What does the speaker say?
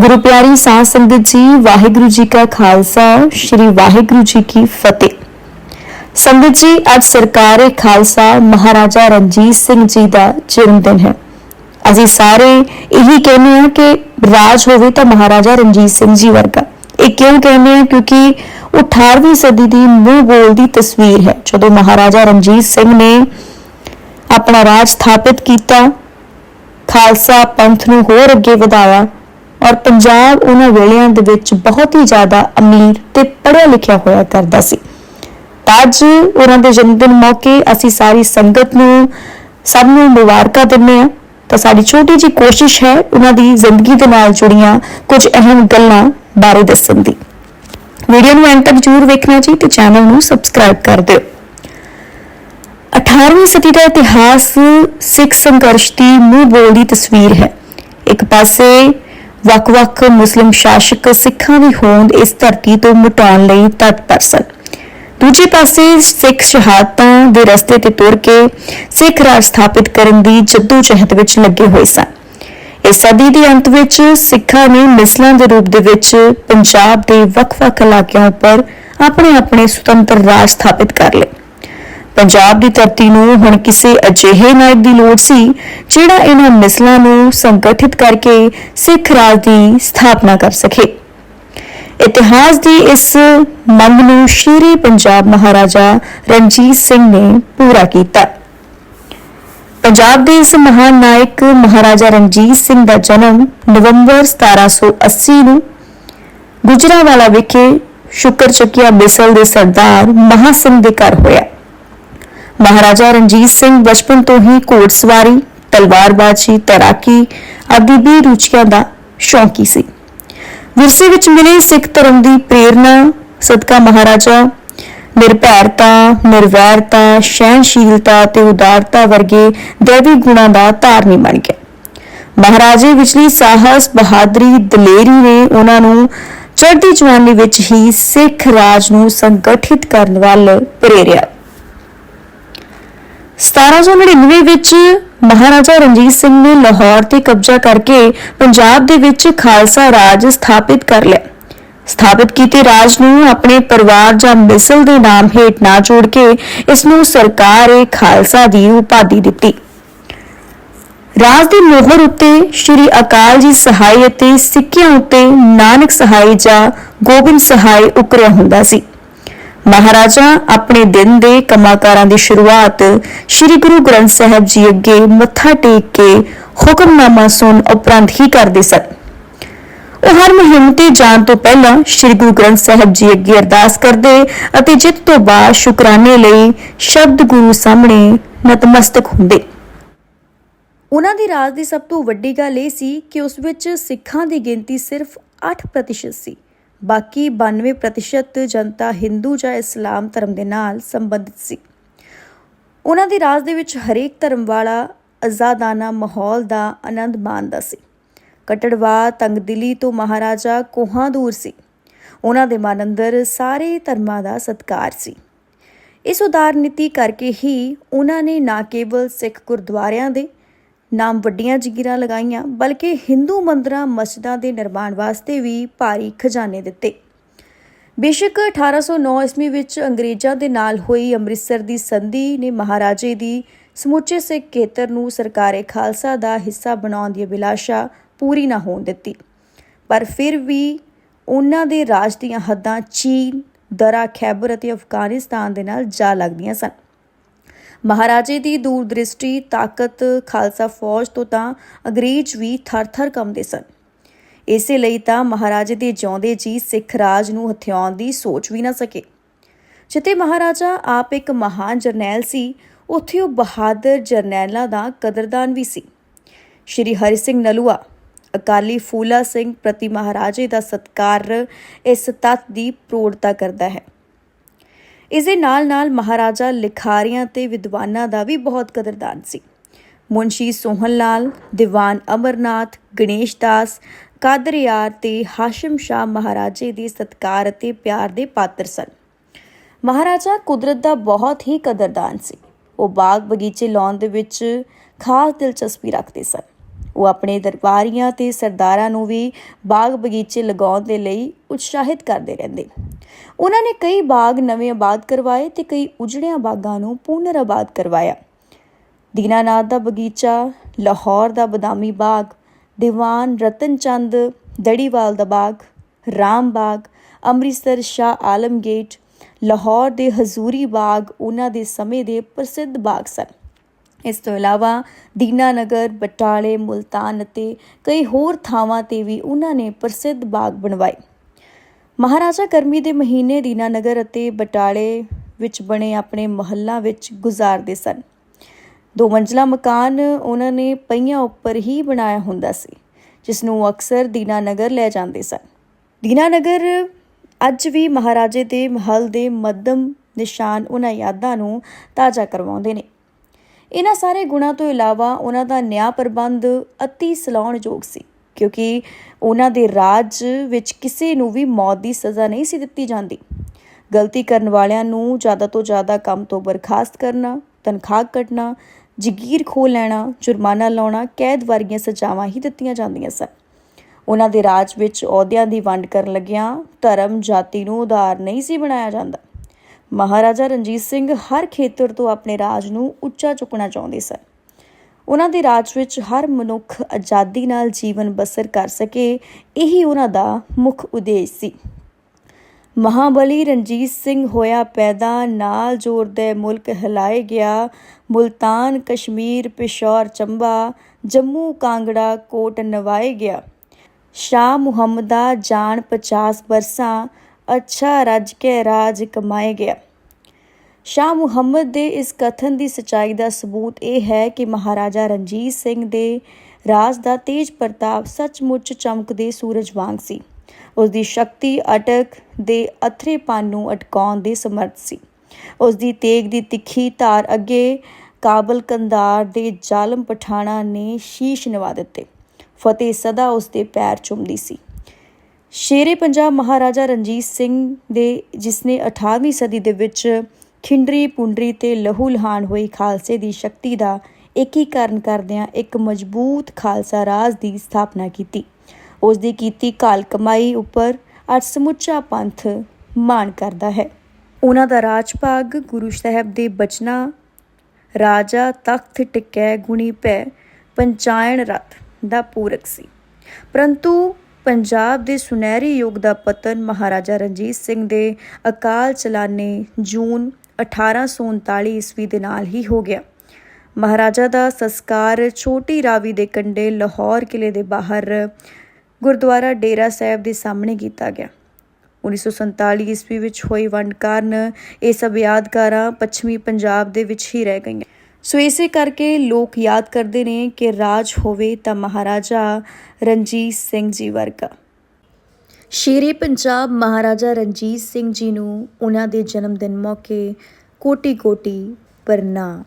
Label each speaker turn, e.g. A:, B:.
A: ਗੁਰੂ ਪਿਆਰੀ ਸਾਧ ਸੰਗਤ ਜੀ, ਵਾਹਿਗੁਰੂ ਜੀ ਕਾ ਖਾਲਸਾ, ਸ੍ਰੀ ਵਾਹਿਗੁਰੂ ਜੀ ਕੀ ਫਤਿਹ। ਸੰਗਤ ਜੀ, ਅੱਜ ਸਰਕਾਰੇ ਖਾਲਸਾ ਮਹਾਰਾਜਾ ਰਣਜੀਤ ਸਿੰਘ ਜੀ ਦਾ ਜਨਮ ਦਿਨ ਹੈ। ਅਸੀਂ ਸਾਰੇ ਇਹੀ ਕਹਿੰਦੇ ਹਾਂ ਕਿ ਰਾਜ ਹੋਵੇ ਤਾਂ ਮਹਾਰਾਜਾ ਰਣਜੀਤ ਸਿੰਘ ਜੀ ਵਰਗਾ। ਇਹ ਕਿਉਂ ਕਹਿੰਦੇ ਹਾਂ? ਕਿਉਂਕਿ ਉਹ 18ਵੀਂ ਸਦੀ ਦੀ ਮੂੰਹ ਬੋਲ ਦੀ ਤਸਵੀਰ ਹੈ। ਜਦੋਂ ਮਹਾਰਾਜਾ ਰਣਜੀਤ ਸਿੰਘ ਨੇ ਆਪਣਾ ਰਾਜ ਸਥਾਪਿਤ ਕੀਤਾ, ਖਾਲਸਾ ਪੰਥ ਨੂੰ ਹੋਰ ਅੱਗੇ ਵਧਾਇਆ ਔਰ ਪੰਜਾਬ ਉਹਨਾਂ ਵੇਲਿਆਂ ਦੇ ਵਿੱਚ ਬਹੁਤ ਹੀ ਜ਼ਿਆਦਾ ਅਮੀਰ ਤੇ ਪੜ੍ਹਿਆ ਲਿਖਿਆ ਹੋਇਆ ਕਰਦਾ ਸੀ। ਤਾਂ ਅੱਜ ਉਹਨਾਂ ਦੇ ਜਨਮ ਦਿਨ ਮੌਕੇ ਅਸੀਂ ਸਾਰੀ ਸੰਗਤ ਨੂੰ ਸਭ ਨੂੰ ਮੁਬਾਰਕਾਂ ਦਿੰਦੇ ਹਾਂ। ਤਾਂ ਸਾਡੀ ਛੋਟੀ ਜੀ ਕੋਸ਼ਿਸ਼ ਹੈ ਉਹਨਾਂ ਦੀ ਜ਼ਿੰਦਗੀ ਦੇ ਨਾਲ ਜੁੜੀਆਂ ਕੁਝ ਅਹਿਮ ਗੱਲਾਂ ਬਾਰੇ ਦੱਸਣ ਦੀ। ਵੀਡੀਓ ਨੂੰ ਐਂਡ ਤੱਕ ਜ਼ਰੂਰ ਵੇਖਣਾ ਜੀ ਤੇ ਚੈਨਲ ਨੂੰ ਸਬਸਕ੍ਰਾਈਬ ਕਰ ਦਿਓ। 18ਵੀਂ ਸਦੀ ਦਾ ਇਤਿਹਾਸ ਸਿੱਖ ਸੰਘਰਸ਼ ਦੀ ਮੂੰਹ ਬੋਲ ਦੀ ਤਸਵੀਰ ਹੈ। ਇੱਕ ਪਾਸੇ ਵੱਖ-ਵੱਖ ਮੁਸਲਿਮ ਸ਼ਾਸਕ ਸਿੱਖਾਂ ਦੀ ਹੋਂਦ ਇਸ ਧਰਤੀ ਤੋਂ ਮਿਟਾਉਣ ਲਈ ਤਤਪਰ ਸਨ ਦੂਜੇ ਪਾਸੇ ਸਿੱਖ ਸ਼ਹਾਦਤਾਂ ਦੇ ਰਸਤੇ ਤੇ ਤੁਰ ਕੇ ਸਿੱਖ ਰਾਜ ਸਥਾਪਿਤ ਕਰਨ ਦੀ ਜਦੋਜਹਿਦ ਵਿੱਚ ਲੱਗੇ ਹੋਏ ਸਨ। ਇਸ ਸਦੀ ਦੇ ਅੰਤ ਵਿੱਚ ਸਿੱਖਾਂ ਨੇ ਮਿਸਲਾਂ ਦੇ ਰੂਪ ਦੇ ਵਿੱਚ ਪੰਜਾਬ ਦੇ ਵੱਖ-ਵੱਖ ਇਲਾਕਿਆਂ ਉੱਪਰ ਆਪਣੇ ਆਪਣੇ ਸੁਤੰਤਰ ਰਾਜ ਸਥਾਪਿਤ ਕਰ ਲਏ। ਪੰਜਾਬ ਦੀ ਧਰਤੀ ਨੂੰ ਹੁਣ ਕਿਸੇ ਅਜਿਹੇ ਨਾਇਕ ਦੀ ਲੋੜ ਸੀ, ਜਿਹੜਾ ਇਹਨਾਂ ਮਿਸਲਾਂ ਨੂੰ ਸੰਗਠਿਤ ਕਰਕੇ ਸਿੱਖ ਰਾਜ ਦੀ ਸਥਾਪਨਾ ਕਰ ਸਕੇ। ਇਤਿਹਾਸ ਦੀ ਇਸ ਮੰਗ ਨੂੰ ਸ਼ੇਰੇ ਪੰਜਾਬ ਮਹਾਰਾਜਾ ਰਣਜੀਤ ਸਿੰਘ ਨੇ ਪੂਰਾ ਕੀਤਾ। ਪੰਜਾਬ ਦੇ ਇਸ ਮਹਾਨ ਨਾਇਕ ਮਹਾਰਾਜਾ ਰਣਜੀਤ ਸਿੰਘ ਦਾ ਜਨਮ ਨਵੰਬਰ 1780 ਨੂੰ ਗੁਜਰਾਵਾਲਾ ਵਿਖੇ ਸ਼ੁਕਰ ਬਿਸਲ ਦੇ ਸਰਦਾਰ ਮਹਾ ਸਿੰਘ ਦੇ ਘਰ ਹੋਇਆ। ਮਹਾਰਾਜਾ ਰਣਜੀਤ ਸਿੰਘ ਬਚਪਨ ਤੋਂ ਹੀ ਘੋੜਸਵਾਰੀ ਤਲਵਾਰਬਾਜ਼ੀ ਤੈਰਾਕੀ ਆਦਿ ਵੀ ਰੁਚੀਆਂ ਦਾ ਸ਼ੌਕੀ ਸੀ। ਵਿਰਸੇ ਵਿੱਚ ਮਿਲੇ ਸਿੱਖ ਧਰਮ ਦੀ ਪ੍ਰੇਰਣਾ, ਸਦਕਾ ਮਹਾਰਾਜਾ, ਨਿਰਭੈਰਤਾ, ਨਿਰਵੈਰਤਾ, ਸਹਿਣਸ਼ੀਲਤਾ ਤੇ ਉਦਾਰਤਾ ਵਰਗੇ ਦੇਵੀ ਗੁਣਾਂ ਦਾ ਧਾਰਨੀ ਬਣ ਗਿਆ। ਮਹਾਰਾਜੇ ਵਿਚਲੀ ਸਾਹਸ ਬਹਾਦਰੀ, ਦਲੇਰੀ ਨੇ ਉਹਨਾਂ ਨੂੰ ਚੜ੍ਹਦੀ ਜਵਾਨੀ ਵਿੱਚ ਹੀ ਸਿੱਖ ਰਾਜ ਨੂੰ ਸੰਗਠਿਤ ਕਰਨ ਵੱਲ ਪ੍ਰੇਰਿਆ। 1799 ਵਿੱਚ ਮਹਾਰਾਜਾ ਰਣਜੀਤ ਸਿੰਘ ਨੇ ਲਾਹੌਰ ਤੇ ਕਬਜ਼ਾ ਕਰਕੇ ਪੰਜਾਬ ਦੇ ਵਿੱਚ ਖਾਲਸਾ ਰਾਜ ਸਥਾਪਿਤ ਕਰ ਲਿਆ। ਸਥਾਪਿਤ ਕੀਤੇ ਰਾਜ ਨੂੰ ਆਪਣੇ ਪਰਿਵਾਰ ਜਾਂ ਮਿਸਲ ਦੇ ਨਾਮ ਹੇਠ ਨਾ ਜੋੜ ਕੇ ਇਸ ਨੂੰ ਸਰਕਾਰ ਏ ਖਾਲਸਾ ਦੀ ਉਪਾਧੀ ਦਿੱਤੀ। ਰਾਜ ਦੀ ਮੋਹਰ ਉੱਤੇ ਸ਼੍ਰੀ ਅਕਾਲ ਜੀ ਸਹਾਈ ਅਤੇ ਸਿੱਕਿਆਂ ਉੱਤੇ ਨਾਨਕ ਸਹਾਈ ਜਾਂ ਗੋਬਿੰਦ ਸਹਾਈ ਉਕਰਿਆ ਹੁੰਦਾ ਸੀ। ਮਹਾਰਾਜਾ ਆਪਣੇ ਦਿਨ ਦੇ ਕੰਮਾਕਾਰਾਂ ਦੀ ਸ਼ੁਰੂਆਤ ਸ੍ਰੀ ਗੁਰੂ ਗ੍ਰੰਥ ਸਾਹਿਬ ਜੀ ਅੱਗੇ ਮੱਥਾ ਟੇਕ ਕੇ ਹੁਕਮਨਾਮਾ ਸੁਣ ਉਪਰੰਤ ਹੀ ਕਰਦੇ ਸਨ। ਉਹ ਹਰ ਮੁਹਿੰਮ ਤੇ ਜਾਣ ਤੋਂ ਪਹਿਲਾਂ ਸ੍ਰੀ ਗੁਰੂ ਗ੍ਰੰਥ ਸਾਹਿਬ ਜੀ ਅੱਗੇ ਅਰਦਾਸ ਕਰਦੇ ਅਤੇ ਜਿੱਤ ਤੋਂ ਬਾਅਦ ਸ਼ੁਕਰਾਨੇ ਲਈ ਸ਼ਬਦ ਗੁਰੂ ਸਾਹਮਣੇ ਨਤਮਸਤਕ ਹੁੰਦੇ।
B: ਉਹਨਾਂ ਦੀ ਰਾਜ ਦੀ ਸਭ ਤੋਂ ਵੱਡੀ ਗੱਲ ਇਹ ਸੀ ਕਿ ਉਸ ਵਿੱਚ ਸਿੱਖਾਂ ਦੀ ਗਿਣਤੀ ਸਿਰਫ 8% ਸੀ। ਬਾਕੀ 92% ਜਨਤਾ ਹਿੰਦੂ ਜਾਂ ਇਸਲਾਮ ਧਰਮ ਦੇ ਨਾਲ ਸੰਬੰਧਿਤ ਸੀ। ਉਹਨਾਂ ਦੇ ਰਾਜ ਦੇ ਵਿੱਚ ਹਰੇਕ ਧਰਮ ਵਾਲਾ ਆਜ਼ਾਦਾਨਾ ਮਾਹੌਲ ਦਾ ਆਨੰਦ ਮਾਣਦਾ ਸੀ। ਕਟੜਵਾਦ ਤੰਗਦਿਲੀ ਤੋਂ ਮਹਾਰਾਜਾ ਕੋਹਾਂ ਦੂਰ ਸੀ। ਉਹਨਾਂ ਦੇ ਮਨ ਅੰਦਰ ਸਾਰੇ ਧਰਮਾਂ ਦਾ ਸਤਿਕਾਰ ਸੀ। ਇਸ ਉਦਾਰ ਨੀਤੀ ਕਰਕੇ ਹੀ ਉਹਨਾਂ ਨੇ ਨਾ ਕੇਵਲ ਸਿੱਖ ਗੁਰਦੁਆਰਿਆਂ ਦੇ ਨਾਮ ਵੱਡੀਆਂ ਜਗੀਰਾਂ ਲਗਾਈਆਂ, ਬਲਕਿ ਹਿੰਦੂ ਮੰਦਰਾਂ, ਮਸਜਿਦਾਂ ਦੇ ਨਿਰਮਾਣ ਵਾਸਤੇ ਵੀ ਭਾਰੀ ਖਜ਼ਾਨੇ ਦਿੱਤੇ। ਬੇਸ਼ੱਕ 1809 ਈਸਵੀ ਵਿੱਚ ਅੰਗਰੇਜ਼ਾਂ ਦੇ ਨਾਲ ਹੋਈ ਅੰਮ੍ਰਿਤਸਰ ਦੀ ਸੰਧੀ ਨੇ ਮਹਾਰਾਜੇ ਦੀ ਸਮੁੱਚੇ ਸਿੱਖ ਖੇਤਰ ਨੂੰ ਸਰਕਾਰੇ ਖਾਲਸਾ ਦਾ ਹਿੱਸਾ ਬਣਾਉਣ ਦੀ ਅਭਿਲਾਸ਼ਾ ਪੂਰੀ ਨਾ ਹੋਣ ਦਿੱਤੀ। ਪਰ ਫਿਰ ਵੀ ਉਹਨਾਂ ਦੇ ਰਾਜ ਦੀਆਂ ਹੱਦਾਂ ਚੀਨ, ਦਰਾ ਖੈਬਰ ਅਤੇ ਅਫਗਾਨਿਸਤਾਨ ਦੇ ਨਾਲ ਜਾ ਲੱਗਦੀਆਂ ਸਨ। ਮਹਾਰਾਜੇ ਦੀ ਦੂਰਦ੍ਰਿਸ਼ਟੀ, ਤਾਕਤ, ਖਾਲਸਾ ਫੌਜ ਤੋਂ ਤਾਂ ਅੰਗਰੇਜ਼ ਵੀ ਥਰ-ਥਰ ਕੰਬਦੇ ਸਨ। ਇਸੇ ਲਈ ਤਾਂ ਮਹਾਰਾਜੇ ਦੇ ਜਿਉਂਦੇ ਜੀ ਸਿੱਖ ਰਾਜ ਨੂੰ ਹਥਿਆਉਣ ਦੀ ਸੋਚ ਵੀ ਨਾ ਸਕੇ। ਜਿੱਥੇ ਮਹਾਰਾਜਾ ਆਪ ਇੱਕ ਮਹਾਨ ਜਰਨੈਲ ਸੀ, ਉੱਥੇ ਉਹ ਬਹਾਦਰ ਜਰਨੈਲਾਂ ਦਾ ਕਦਰਦਾਨ ਵੀ ਸੀ। ਸ਼੍ਰੀ ਹਰੀ ਸਿੰਘ ਨਲੂਆ, ਅਕਾਲੀ ਫੂਲਾ ਸਿੰਘ ਪ੍ਰਤੀ ਮਹਾਰਾਜੇ ਦਾ ਸਤਕਾਰ ਇਸ ਤੱਤ ਦੀ ਪ੍ਰੋੜਤਾ ਕਰਦਾ ਹੈ। ਇਸ ਦੇ ਨਾਲ-ਨਾਲ ਮਹਾਰਾਜਾ ਲਿਖਾਰੀਆਂ ਤੇ ਵਿਦਵਾਨਾਂ ਦਾ ਵੀ ਬਹੁਤ ਕਦਰਦਾਨ ਸੀ। ਮੁੰਸ਼ੀ ਸੋਹਨ ਲਾਲ ਦੀਵਾਨ ਅਮਰਨਾਥ, ਗਣੇਸ਼ ਦਾਸ, ਕਾਦਰਿਆਰ ਤੇ ਹਾਸ਼ਮ ਸ਼ਾਹ ਮਹਾਰਾਜੇ ਦੇ ਸਤਕਾਰ ਅਤੇ ਪਿਆਰ ਦੇ ਪਾਤਰ ਸਨ। ਮਹਾਰਾਜਾ ਕੁਦਰਤ ਦਾ ਬਹੁਤ ਹੀ ਕਦਰਦਾਨ ਸੀ। ਉਹ ਬਾਗ ਬਗੀਚੇ ਲਾਉਣ ਦੇ ਵਿੱਚ ਖਾਸ ਦਿਲਚਸਪੀ ਰੱਖਦੇ ਸਨ। ਉਹ ਆਪਣੇ ਦਰਬਾਰੀਆਂ ਤੇ ਸਰਦਾਰਾਂ ਨੂੰ ਵੀ ਬਾਗ ਬਗੀਚੇ ਲਗਾਉਣ ਦੇ ਲਈ ਉਤਸ਼ਾਹਿਤ ਕਰਦੇ ਰਹਿੰਦੇ। ਉਹਨਾਂ ਨੇ ਕਈ ਬਾਗ ਨਵੇਂ ਆਬਾਦ ਕਰਵਾਏ ਤੇ ਕਈ ਉਜੜਿਆਂ ਬਾਗਾਂ ਨੂੰ ਪੁਨਰ ਆਬਾਦ ਕਰਵਾਇਆ। ਦੀਨਾਨਾਥ ਦਾ ਬਗੀਚਾ, ਲਾਹੌਰ ਦਾ ਬਦਾਮੀ ਬਾਗ, ਦੀਵਾਨ ਰਤਨ ਚੰਦ, ਦੜੀਵਾਲ ਦਾ ਬਾਗ, ਰਾਮ ਬਾਗ, ਅੰਮ੍ਰਿਤਸਰ ਸ਼ਾਹ ਆਲਮ ਗੇਟ, ਲਾਹੌਰ ਦੇ ਹਜ਼ੂਰੀ ਬਾਗ ਉਹਨਾਂ ਦੇ ਸਮੇਂ ਦੇ ਪ੍ਰਸਿੱਧ ਬਾਗ ਸਨ। ਇਸ ਤੋਂ ਇਲਾਵਾ ਦੀਨਾਨਗਰ, ਬਟਾਲੇ, ਮੁਲਤਾਨ ਅਤੇ ਕਈ ਹੋਰ ਥਾਵਾਂ ਤੇ ਵੀ ਉਹਨਾਂ ਨੇ ਪ੍ਰਸਿੱਧ ਬਾਗ ਬਣਵਾਏ। ਮਹਾਰਾਜਾ ਕਰਮੀ ਦੇ ਮਹੀਨੇ ਦੀਨਾਨਗਰ ਅਤੇ ਬਟਾਲੇ ਵਿੱਚ ਬਣੇ ਆਪਣੇ ਮਹੱਲਾਂ ਵਿੱਚ ਗੁਜ਼ਾਰਦੇ ਸਨ। ਦੋ ਮੰਜ਼ਲਾ ਮਕਾਨ ਉਹਨਾਂ ਨੇ ਪਈਆਂ ਉੱਪਰ ਹੀ ਬਣਾਇਆ ਹੁੰਦਾ ਸੀ ਜਿਸ ਨੂੰ ਅਕਸਰ ਦੀਨਾਨਗਰ ਲੈ ਜਾਂਦੇ ਸਨ। ਦੀਨਾਨਗਰ ਅੱਜ ਵੀ ਮਹਾਰਾਜੇ ਦੇ ਮਹਲ ਦੇ ਮੱਧਮ ਨਿਸ਼ਾਨ ਉਹਨਾਂ ਯਾਦਾਂ ਨੂੰ ਤਾਜ਼ਾ ਕਰਵਾਉਂਦੇ ਨੇ। ਇਹਨਾਂ ਸਾਰੇ ਗੁਣਾਂ ਤੋਂ ਇਲਾਵਾ ਉਹਨਾਂ ਦਾ ਨਿਆਂ ਪ੍ਰਬੰਧ ਅਤੀ ਸਲਾਉਣਯੋਗ ਸੀ। ਕਿਉਂਕਿ ਉਹਨਾਂ ਦੇ ਰਾਜ ਵਿੱਚ ਕਿਸੇ ਨੂੰ ਵੀ ਮੌਤ ਦੀ ਸਜ਼ਾ ਨਹੀਂ ਸੀ ਦਿੱਤੀ ਜਾਂਦੀ। ਗਲਤੀ ਕਰਨ ਵਾਲਿਆਂ ਨੂੰ ਜ਼ਿਆਦਾ ਤੋਂ ਜ਼ਿਆਦਾ ਕੰਮ ਤੋਂ ਬਰਖਾਸਤ ਕਰਨਾ, ਤਨਖਾਹ ਕੱਟਣਾ ਜਗੀਰ ਖੋਹ ਲੈਣਾ, ਜੁਰਮਾਨਾ ਲਾਉਣਾ, ਕੈਦ ਵਰਗੀਆਂ ਸਜ਼ਾਵਾਂ ਹੀ ਦਿੱਤੀਆਂ ਜਾਂਦੀਆਂ ਸਨ। ਉਹਨਾਂ ਦੇ ਰਾਜ ਵਿੱਚ ਅਹੁਦਿਆਂ ਦੀ ਵੰਡ ਕਰਨ ਲੱਗਿਆਂ ਧਰਮ ਜਾਤੀ ਨੂੰ ਉਧਾਰ ਨਹੀਂ ਸੀ ਬਣਾਇਆ ਜਾਂਦਾ। ਮਹਾਰਾਜਾ ਰਣਜੀਤ ਸਿੰਘ ਹਰ ਖੇਤਰ ਤੋਂ ਆਪਣੇ ਰਾਜ ਨੂੰ ਉੱਚਾ ਚੁੱਕਣਾ ਚਾਹੁੰਦੇ ਸਨ। ਉਹਨਾਂ ਦੇ ਰਾਜ ਵਿੱਚ ਹਰ ਮਨੁੱਖ ਆਜ਼ਾਦੀ ਨਾਲ ਜੀਵਨ ਬਸਰ ਕਰ ਸਕੇ, ਇਹੀ ਉਹਨਾਂ ਦਾ ਮੁੱਖ ਉਦੇਸ਼ ਸੀ। ਮਹਾਬਲੀ ਰਣਜੀਤ ਸਿੰਘ ਹੋਇਆ ਪੈਦਾ, ਨਾਲ ਜ਼ੋਰਦੈ ਮੁਲਕ ਹਿਲਾਏ ਗਿਆ, ਮੁਲਤਾਨ ਕਸ਼ਮੀਰ, ਪਿਸ਼ੌਰ ਚੰਬਾ, ਜੰਮੂ ਕਾਂਗੜਾ, ਕੋਟ ਨਵਾਏ ਗਿਆ। ਸ਼ਾਹ ਮੁਹੰਮਦਾ ਜਾਨ 50 ਬਰਸਾਂ, ਅੱਛਾ ਰੱਜ ਕੇ ਰਾਜ ਕਮਾਏ ਗਿਆ। ਸ਼ਾਹ ਮੁਹੰਮਦ ਦੇ ਇਸ ਕਥਨ ਦੀ ਸਚਾਈ ਦਾ ਸਬੂਤ ਇਹ ਹੈ ਕਿ ਮਹਾਰਾਜਾ ਰਣਜੀਤ ਸਿੰਘ ਦੇ ਰਾਜ ਦਾ ਤੇਜ ਪ੍ਰਤਾਪ ਸੱਚਮੁੱਚ ਚਮਕਦੇ ਸੂਰਜ ਵਾਂਗ ਸੀ। ਉਸ ਦੀ ਸ਼ਕਤੀ ਅਟਕ ਦੇ ਅਥਰੇਪਨ ਨੂੰ ਅਟਕਾਉਣ ਦੇ ਸਮਰਥ ਸੀ। ਉਸ ਦੀ ਤੇਗ ਦੀ ਤਿੱਖੀ ਧਾਰ ਅੱਗੇ ਕਾਬਲ ਕੰਦਾਰ ਦੇ ਜ਼ਾਲਮ ਪਠਾਣਾ ਨੇ ਸ਼ੀਸ਼ ਨਿਵਾ ਦਿੱਤੇ। ਫਤਿਹ ਸਦਾ ਉਸ ਦੇ ਪੈਰ ਚੁੰਮਦੀ ਸੀ। ਸ਼ੇਰੇ ਪੰਜਾਬ ਮਹਾਰਾਜਾ ਰਣਜੀਤ ਸਿੰਘ ਦੇ ਜਿਸ ਨੇ 18ਵੀਂ ਸਦੀ ਦੇ ਵਿੱਚ ਖਿੰਡਰੀ ਪੁੰਡਰੀ ਤੇ ਲਹੂ ਲਹਾਨ ਹੋਈ ਖਾਲਸੇ ਦੀ ਸ਼ਕਤੀ ਦਾ ਏਕੀਕਰਨ ਕਰਦਿਆਂ ਇੱਕ ਮਜ਼ਬੂਤ ਖਾਲਸਾ ਰਾਜ ਦੀ ਸਥਾਪਨਾ ਕੀਤੀ। ਉਸ ਦੀ ਕੀਤੀ ਕਾਲ ਕਮਾਈ ਉੱਪਰ ਅੱਜ ਸਮੁੱਚਾ ਪੰਥ ਮਾਣ ਕਰਦਾ ਹੈ। ਉਹਨਾਂ ਦਾ ਰਾਜ ਭਾਗ ਗੁਰੂ ਸਾਹਿਬ ਦੇ ਬਚਨਾਂ, ਰਾਜਾ ਤਖਤ ਟਿਕੈ ਗੁਣੀ ਪੈ ਪੰਚਾਇਣ ਰਤ ਦਾ ਪੂਰਕ ਸੀ। ਪਰੰਤੂ ਪੰਜਾਬ ਦੇ ਸੁਨਹਿਰੀ ਯੁੱਗ ਦਾ ਪਤਨ ਮਹਾਰਾਜਾ ਰਣਜੀਤ ਸਿੰਘ ਦੇ ਅਕਾਲ ਚਲਾਣੇ ਜੂਨ 1839 ਈਸਵੀ ਦੇ ਨਾਲ ਹੀ ਹੋ ਗਿਆ। ਮਹਾਰਾਜਾ ਦਾ ਸੰਸਕਾਰ ਛੋਟੀ ਰਾਵੀ ਦੇ ਕੰਢੇ ਲਾਹੌਰ ਕਿਲੇ ਦੇ ਬਾਹਰ ਗੁਰਦੁਆਰਾ ਡੇਰਾ ਸਾਹਿਬ ਦੇ ਸਾਹਮਣੇ ਕੀਤਾ ਗਿਆ। 1947 ਈਸਵੀ ਵਿੱਚ ਹੋਈ ਵੰਡ ਕਾਰਨ ਇਹ ਸਭ ਯਾਦਗਾਰਾਂ ਪੱਛਮੀ ਪੰਜਾਬ ਦੇ ਵਿੱਚ ਹੀ ਰਹਿ ਗਈਆਂ। ਸੋ ਇਸੇ ਕਰਕੇ ਲੋਕ ਯਾਦ ਕਰਦੇ ਨੇ ਕਿ ਰਾਜ ਹੋਵੇ ਤਾਂ ਮਹਾਰਾਜਾ ਰਣਜੀਤ ਸਿੰਘ ਜੀ ਵਰਗਾ। ਸ਼ੇਰੇ ਪੰਜਾਬ ਮਹਾਰਾਜਾ ਰਣਜੀਤ ਸਿੰਘ ਜੀ ਨੂੰ ਉਹਨਾਂ ਦੇ ਜਨਮ ਦਿਨ ਮੌਕੇ ਕੋਟੀ ਕੋਟੀ ਪ੍ਰਣਾਮ